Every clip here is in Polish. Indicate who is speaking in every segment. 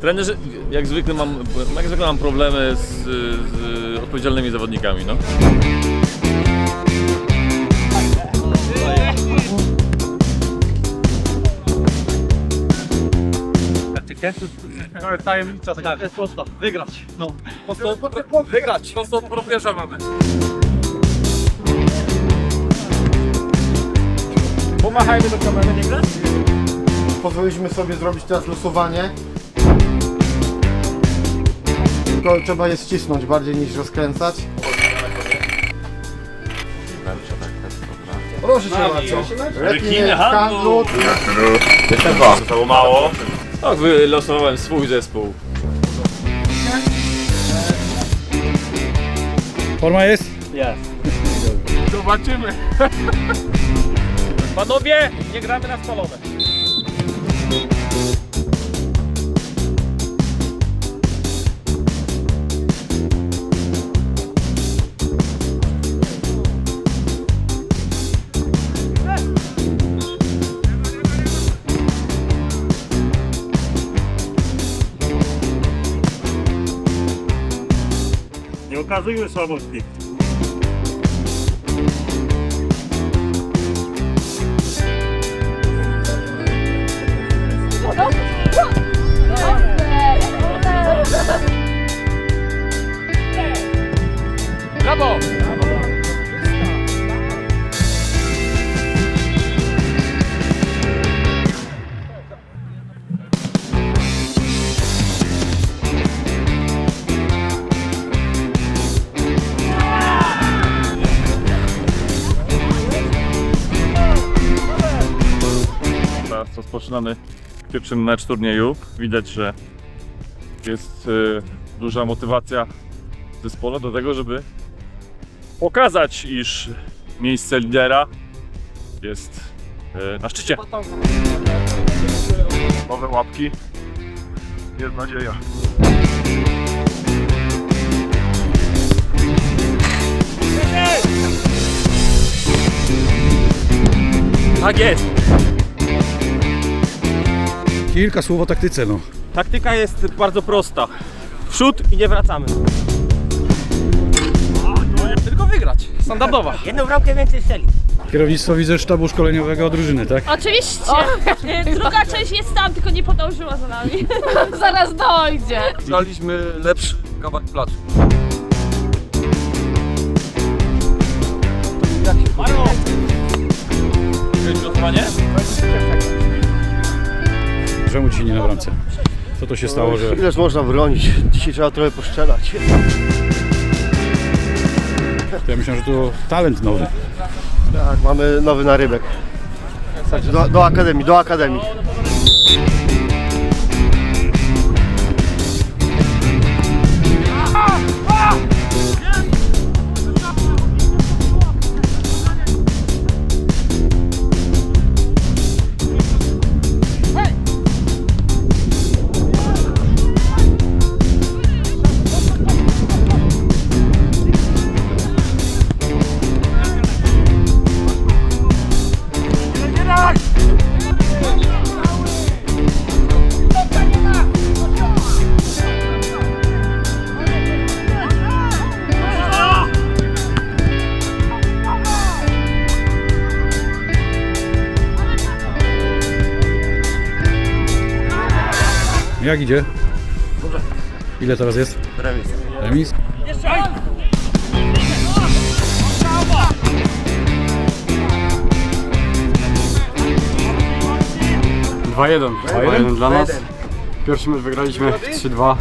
Speaker 1: Trenerze, jak zwykle mam, jak zwykle mam problemy z, z odpowiedzialnymi zawodnikami, no.
Speaker 2: Tajemnica tak. jest prosto. Wygrać. No. Prosto, wygrać. Prosto profesza mamy. Pomachajmy do kamery, nie grać?
Speaker 3: Pozwoliliśmy sobie zrobić teraz losowanie. Tylko trzeba je ścisnąć bardziej niż rozkręcać. Proszę cię bardzo. Nie w handlu.
Speaker 1: Zostało mało. Tak, wylosowałem swój zespół.
Speaker 4: Forma jest?
Speaker 2: Zobaczymy. Panowie, nie gramy na spalone.
Speaker 4: Okazujmy słabości.
Speaker 2: Brawo!
Speaker 1: Rozpoczynamy pierwszy mecz turnieju. Widać, że jest e, duża motywacja w zespole do tego, żeby pokazać, iż miejsce lidera jest e, na szczycie. Nowe łapki. Jest nadzieja.
Speaker 2: Tak jest.
Speaker 4: Kilka słów o taktyce, no.
Speaker 2: Taktyka jest bardzo prosta. W przód i nie wracamy. Tylko wygrać. Standardowa.
Speaker 5: Jedną bramkę więcej strzeli.
Speaker 4: Kierownictwo widzę sztabu szkoleniowego drużyny, tak?
Speaker 6: Oczywiście. Druga część jest tam, tylko nie podążyła za nami. Zaraz dojdzie.
Speaker 2: Graliśmy lepszy kawałek placu.
Speaker 1: Jakieś losowanie?
Speaker 4: Czemu ci nie na bramce? Co to się stało, że...
Speaker 3: Ileż można bronić? Dzisiaj trzeba trochę poszczelać.
Speaker 4: Ja myślę, że to talent nowy.
Speaker 3: Tak, mamy nowy narybek. Także do, do akademii, do akademii.
Speaker 4: Jak idzie? Ile teraz jest?
Speaker 3: Remis.
Speaker 4: Remis?
Speaker 7: Dwa jeden. 2-1 dla nas. Pierwszy mecz wygraliśmy 3-2,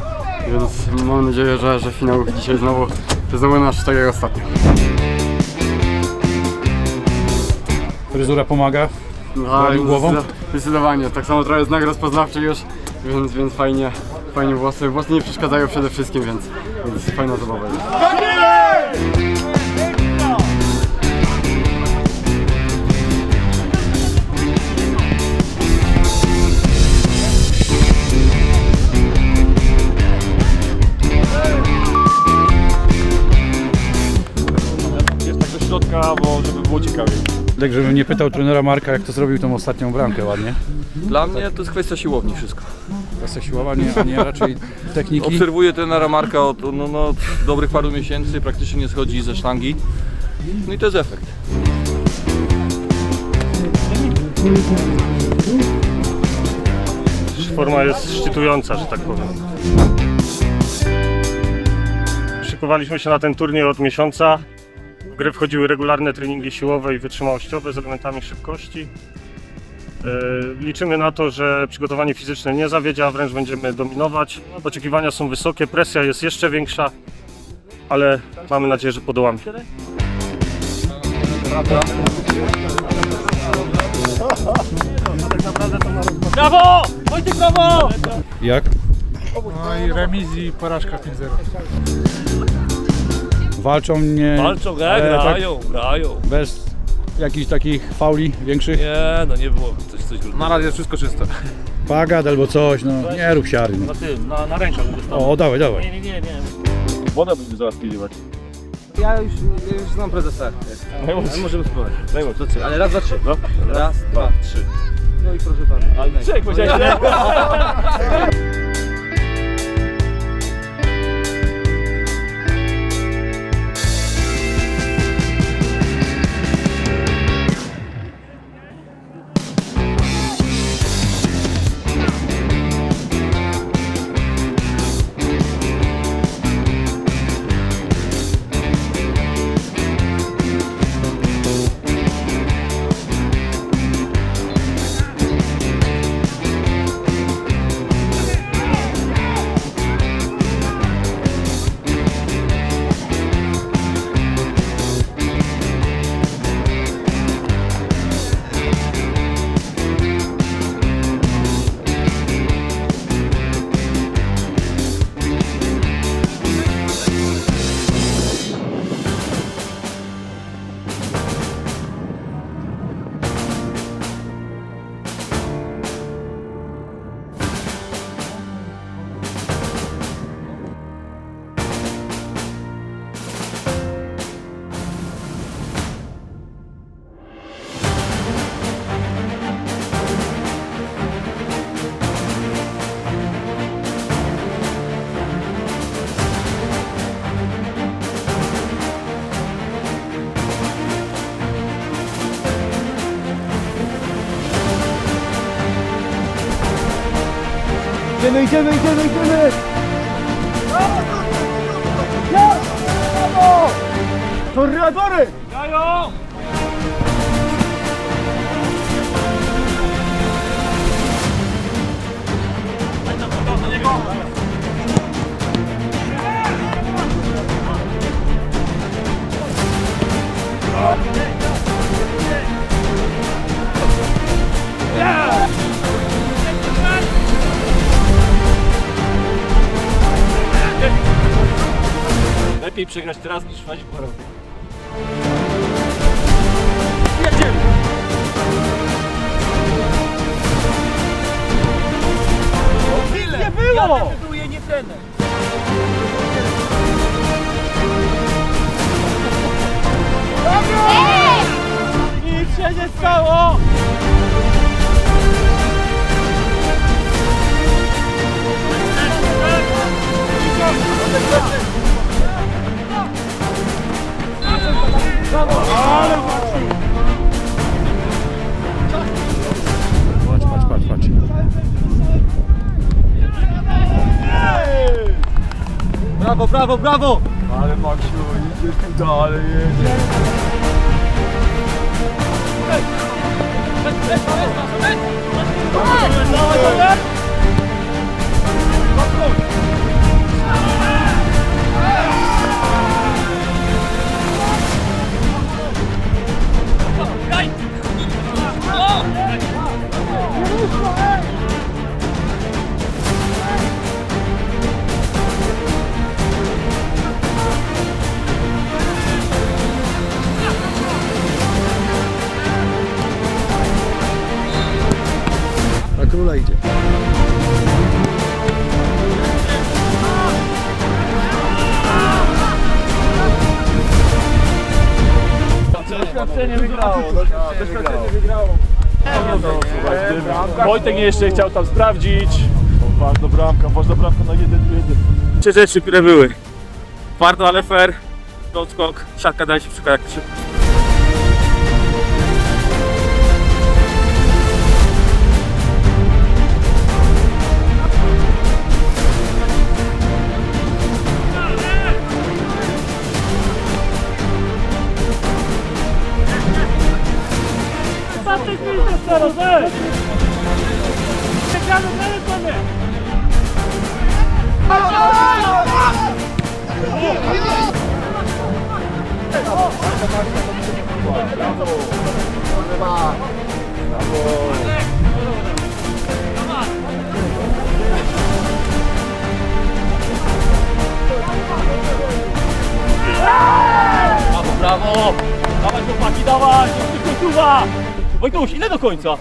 Speaker 7: więc mam nadzieję, że, że finał dzisiaj znowu znowu nasz tak jak ostatnio.
Speaker 4: Fryzura pomaga?
Speaker 7: No,
Speaker 4: głową?
Speaker 7: zdecydo- Zdecydowanie, tak samo trochę znak rozpoznawczy już, więc, więc fajnie, fajnie włosy. Włosy nie przeszkadzają przede wszystkim, więc, więc fajna zabawa jest.
Speaker 4: Lek, żebym nie pytał trenera Marka, jak to zrobił tą ostatnią bramkę ładnie.
Speaker 5: Dla mnie to jest kwestia siłowni wszystko.
Speaker 4: Kwestia siłowa, nie, a nie raczej techniki.
Speaker 5: Obserwuję trenera Marka od no, no, od dobrych paru miesięcy, praktycznie nie schodzi ze sztangi. No i to jest efekt.
Speaker 8: Forma jest szczytująca, że tak powiem. Szykowaliśmy się na ten turniej od miesiąca. W grę wchodziły regularne treningi siłowe i wytrzymałościowe z elementami szybkości. Yy, Liczymy na to, że przygotowanie fizyczne nie zawiedzie, a wręcz będziemy dominować. Oczekiwania są wysokie, presja jest jeszcze większa, ale mamy nadzieję, że podołamy.
Speaker 2: Brawo! Wojtek, brawo!
Speaker 4: Jak?
Speaker 9: No i remis i porażka 5-0.
Speaker 4: Walczą nie...
Speaker 2: Walczą,
Speaker 4: Ale
Speaker 2: e,
Speaker 4: tak-
Speaker 2: grają, grają.
Speaker 4: Bez jakichś takich fauli większych?
Speaker 2: Nie, no nie było coś, coś grubego.
Speaker 9: Na razie jest wszystko czyste.
Speaker 4: Bagat albo coś, no nie rób siary. No.
Speaker 8: Na tym, na, na rękach
Speaker 4: O, dawaj, dawaj.
Speaker 8: Nie, nie, nie, nie.
Speaker 1: Wodę zaraz piliwać.
Speaker 2: Ja już, ja już znam prezesa. Ale możemy spróbować. To trzy, ale raz, dwa, trzy.
Speaker 1: No.
Speaker 2: Raz, dwa, trzy. No i proszę pana. Ale
Speaker 1: Trzech powiedziałeś,
Speaker 3: Idziemy, idziemy, idziemy, idziemy! Torreadory!
Speaker 2: Lepiej przegrać teraz niż wchodzić po roku.
Speaker 3: Nie było!
Speaker 2: Nic się nie stało! Brawo!
Speaker 7: Ale Maksiu, idziesz tu dalej, jedziesz.
Speaker 3: Na kula idzie.
Speaker 1: Doświadczenie wygrało, doświadczenie wygrało. Wojtek jeszcze chciał tam sprawdzić. Ważna bramka, ważna bramka na jeden, jeden.
Speaker 2: Trzy rzeczy, które były. Twardo, ale fair. Skok, siatka, daj się przykład jak to. Wojtuś, ile do końca?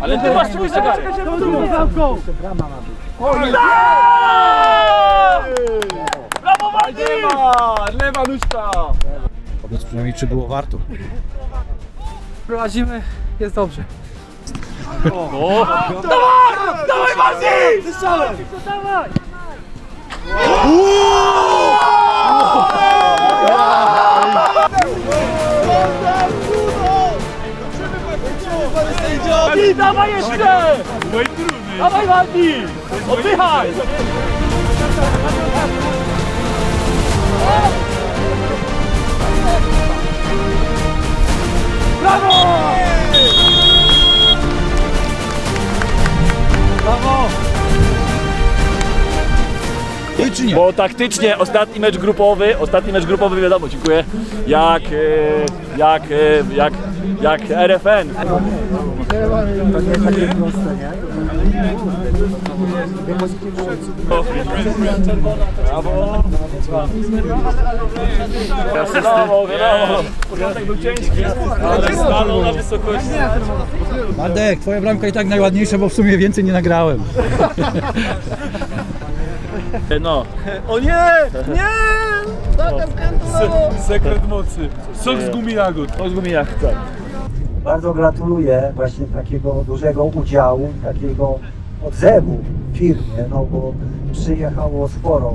Speaker 2: Ale ty masz swój zegarek. Brawo Wojtek! Lewa nóżka!
Speaker 4: Powiedz przynajmniej, czy było warto.
Speaker 2: Prowadzimy, jest dobrze. O! Dawaj! Dawaj Marcin! Strzałem! Dawaj! I dawaj jeszcze! Dawaj Marti! Oddychaj!
Speaker 1: Bo taktycznie ostatni mecz grupowy, ostatni mecz grupowy wiadomo, dziękuję. Jak, e, jak, e, jak, jak RFN. Brawo, brawo. Początek był ciężki, ale stanął na wysokości.
Speaker 4: Madek, twoja bramka i tak najładniejsza, bo w sumie więcej nie nagrałem.
Speaker 1: No,
Speaker 2: O nie! Nie!
Speaker 1: sekret mocy. Sok z gumi jagód. Sok z gumi jagód, tak.
Speaker 10: Bardzo gratuluję właśnie takiego dużego udziału, takiego odzewu w firmie, no bo przyjechało sporo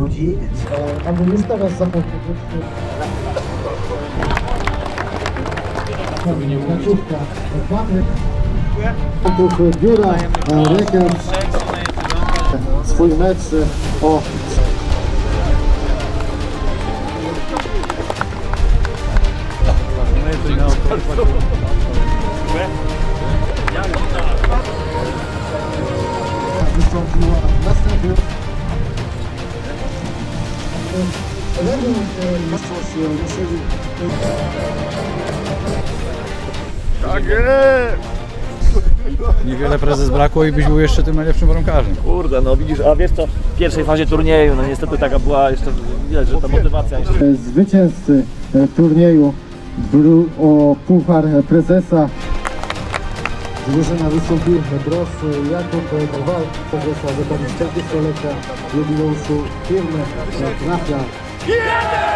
Speaker 10: ludzi. Już teraz zapowiedzieć. Końcówka. Mamy Duch biura, Reker, swój mecz o. Tak jest!
Speaker 4: Niewiele prezes brakło i byś był jeszcze tym najlepszym bramkarzem.
Speaker 1: Kurde, no widzisz, a wiesz co, w pierwszej fazie turnieju, no niestety taka była jeszcze, widać, że ta motywacja jeszcze...
Speaker 10: Zwycięzcy e, turnieju o Puchar Prezesa Drużyna wystąpiła Bros Jakub Kowal, prezesa z okazji 40-lecia jubileuszu firmy Trafia.
Speaker 1: Yeah!